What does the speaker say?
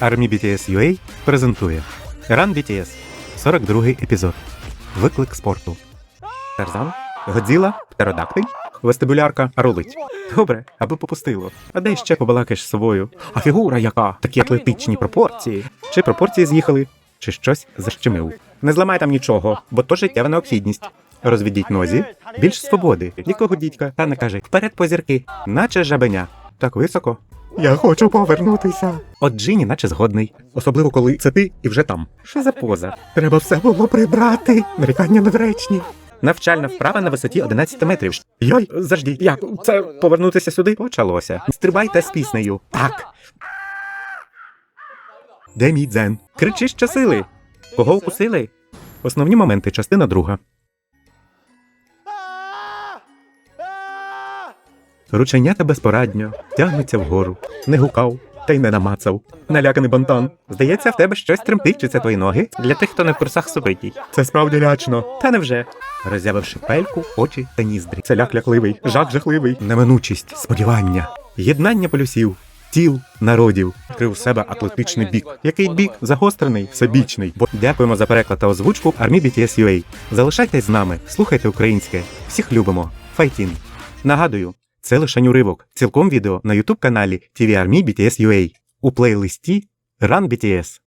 Army BTS UA презентує Run BTS 42 епізод. Виклик спорту. Тарзан, Годзіла, Птеродактиль, вестибулярка рулить. Добре, аби попустило. А де ще побалакаєш з собою? А фігура яка? Такі атлетичні пропорції. Чи пропорції з'їхали, чи щось защемив. Не зламай там нічого, бо то життєва необхідність. Розведіть нозі, більш свободи. Нікого дідька, та не каже вперед по зірки, наче жабеня. Так високо. Я хочу повернутися. От Джині, наче згодний. Особливо, коли це ти і вже там. Що за поза? Треба все було прибрати. Нарікання недоречні. Навчальна вправа на висоті 11 метрів. Йой, завжди, як це повернутися сюди? Почалося. Стрибайте з піснею. Так. Де мій дзен? Кричи щосили. Кого укусили? Основні моменти, частина друга. Рученята безпорадньо, тягнуться вгору, не гукав, та й не намацав. Наляканий бантан. Здається, в тебе щось тремтить, чи це твої ноги? Для тих, хто не в курсах собиті. Це справді лячно. Та невже? Роззявивши пельку, очі та ніздрі. Це ляк лякливий, жах жахливий, неминучість, сподівання, єднання полюсів. Тіл народів відкрив у себе атлетичний бік. Який бік загострений, всебічний. Бо дякуємо за переклад та озвучку Army BTS UA. Залишайтесь з нами, слухайте українське. Всіх любимо. Файтін. Нагадую, це лише уривок. Цілком відео на YouTube каналі TV Army BTS UA у плейлисті Run BTS.